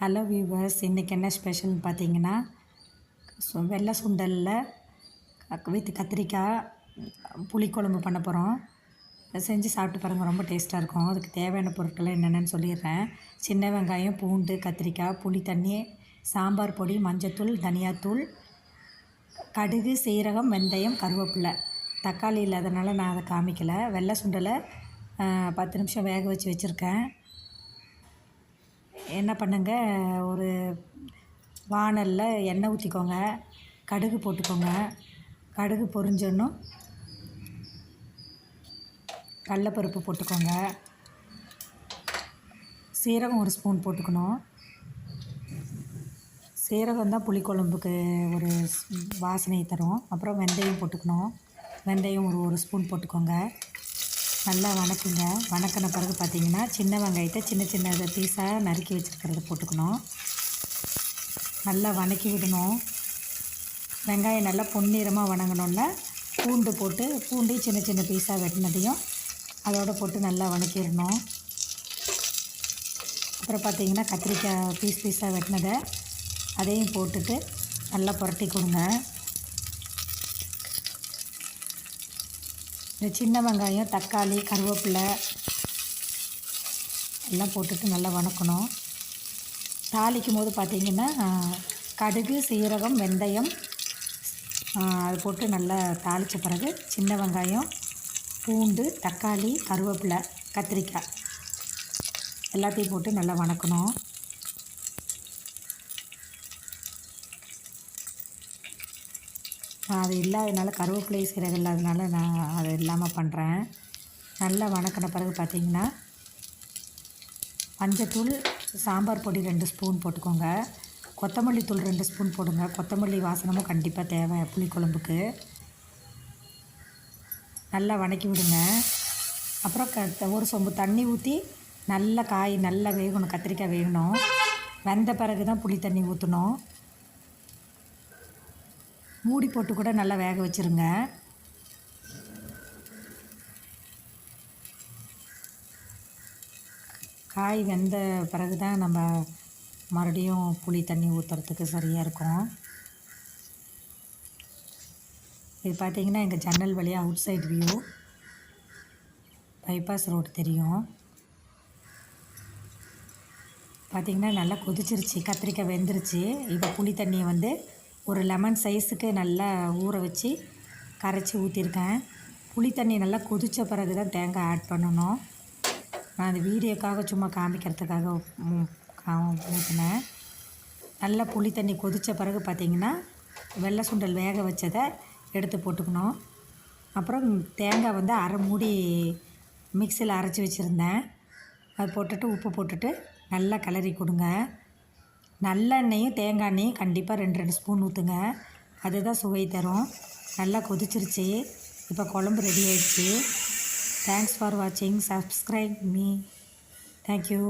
Hello viewers இன்றைக்கி என்ன ஸ்பெஷல்னு பார்த்தீங்கன்னா சு வெள்ளை சுண்டலில் வித் கத்திரிக்காய் புளிக்குழம்பு பண்ண போகிறோம் செஞ்சு சாப்பிட்டு பாருங்கள் ரொம்ப டேஸ்ட்டாக இருக்கும். அதுக்கு தேவையான பொருட்கள் என்னென்னு சொல்லிடுறேன். சின்ன வெங்காயம் பூண்டு கத்திரிக்காய் புளி தண்ணி சாம்பார் பொடி மஞ்சத்தூள் தனியாத்தூள் கடுகு சீரகம் வெந்தயம் கருவேப்பிலை. தக்காளி இல்லாதனால நான் அதை காமிக்கலை. வெள்ளை சுண்டலை பத்து நிமிஷம் வேக வச்சு வச்சுருக்கேன். என்ன பண்ணுங்க ஒரு வானலில் எண்ணெய் ஊற்றிக்கோங்க கடுகு போட்டுக்கோங்க. கடுகு பொரிஞ்சோன்னும் கடலப்பருப்பு போட்டுக்கோங்க. சீரகம் ஒரு ஸ்பூன் போட்டுக்கணும். சீரகம் தான் புளிக்குழம்புக்கு ஒரு வாசனை தரும். அப்புறம் வெந்தயம் போட்டுக்கணும். வெந்தயம் ஒரு ஒரு ஸ்பூன் போட்டுக்கோங்க. நல்லா வணக்குங்க. வணக்கின பிறகு பார்த்திங்கன்னா சின்ன வெங்காயத்தை சின்ன சின்ன பீஸாக நறுக்கி வச்சுருக்கிறத போட்டுக்கணும். நல்லா வணக்கி விடணும். வெங்காயம் நல்லா பொன்னிறமாக வணங்கணுன்னா பூண்டு போட்டு பூண்டு சின்ன சின்ன பீஸாக வெட்டினதையும் அதோடு போட்டு நல்லா வணக்கிடணும். அப்புறம் பார்த்திங்கன்னா கத்திரிக்காய் பீஸ் பீஸாக வெட்டினதை அதையும் போட்டுட்டு நல்லா புரட்டி கொடுங்க. இந்த சின்ன வெங்காயம் தக்காளி கருவேப்பிலை எல்லாம் போட்டுட்டு நல்லா வணக்கணும். தாளிக்கும் போது பார்த்திங்கன்னா கடுகு சீரகம் வெந்தயம் அது போட்டு நல்லா தாளித்த பிறகு சின்ன வெங்காயம் பூண்டு தக்காளி கருவேப்பிலை கத்திரிக்காய். எல்லாத்தையும் போட்டு நல்லா வணக்கணும். அது இல்லாததுனால கருவேப்பிலை சீரகம் இல்லாததுனால நான் அது இல்லாமல் பண்ணுறேன் நல்லா வணக்கின பிறகு பார்த்திங்கன்னா மஞ்சத்தூள் சாம்பார் பொடி ரெண்டு ஸ்பூன் போட்டுக்கோங்க. கொத்தமல்லி தூள் ரெண்டு ஸ்பூன் போடுங்க. கொத்தமல்லி வாசனமும் கண்டிப்பாக தேவை புளிக்குழம்புக்கு நல்லா வணக்கி விடுங்க. அப்புறம் க ஒரு சொம்பு தண்ணி ஊற்றி நல்லா காய் நல்லா வேகணும். கத்திரிக்காய் வேகணும். வெந்த பிறகு தான் புளி தண்ணி ஊற்றணும் மூடி போட்டு கூட நல்லா வேக வச்சுருங்க. காய் வெந்த பிறகு தான் நம்ம மறுபடியும் புளி தண்ணி ஊற்றுறதுக்கு சரியாக இருக்கும். இது பார்த்திங்கன்னா எங்கள் ஜன்னல் வழியாக outside view bypass road தெரியும். பார்த்திங்கன்னா நல்லா கொதிச்சிருச்சு கத்திரிக்காய் வெந்துருச்சு. இப்போ புளி தண்ணியை வந்து ஒரு லெமன் சைஸுக்கு நல்லா ஊற வச்சு கரைச்சி ஊற்றிருக்கேன் புளி தண்ணி நல்லா கொதித்த பிறகு தான் தேங்காய் ஆட் பண்ணணும். நான் அந்த வீடியோக்காக சும்மா காமிக்கிறதுக்காக ஊற்றினேன் நல்லா புளி தண்ணி கொதித்த பிறகு பார்த்திங்கன்னா வெள்ளை சுண்டல் வேக வச்சதை எடுத்து போட்டுக்கணும். அப்புறம் தேங்காய் வந்து அரை மூடி மிக்சியில் அரைச்சி வச்சுருந்தேன். அது போட்டுட்டு உப்பு போட்டுட்டு நல்லா கிளறி கொடுங்க. நல்லெண்ணெயும் தேங்காய் எண்ணெயும் கண்டிப்பாக ரெண்டு ரெண்டு ஸ்பூன் ஊற்றுங்க அதுதான் சுவை தரும். நல்லா கொதிச்சிருச்சு. இப்போ குழம்பு ரெடி ஆயிடுச்சு. தேங்க்ஸ் ஃபார் வாட்சிங் சப்ஸ்கிரைப் மீ தேங்க்யூ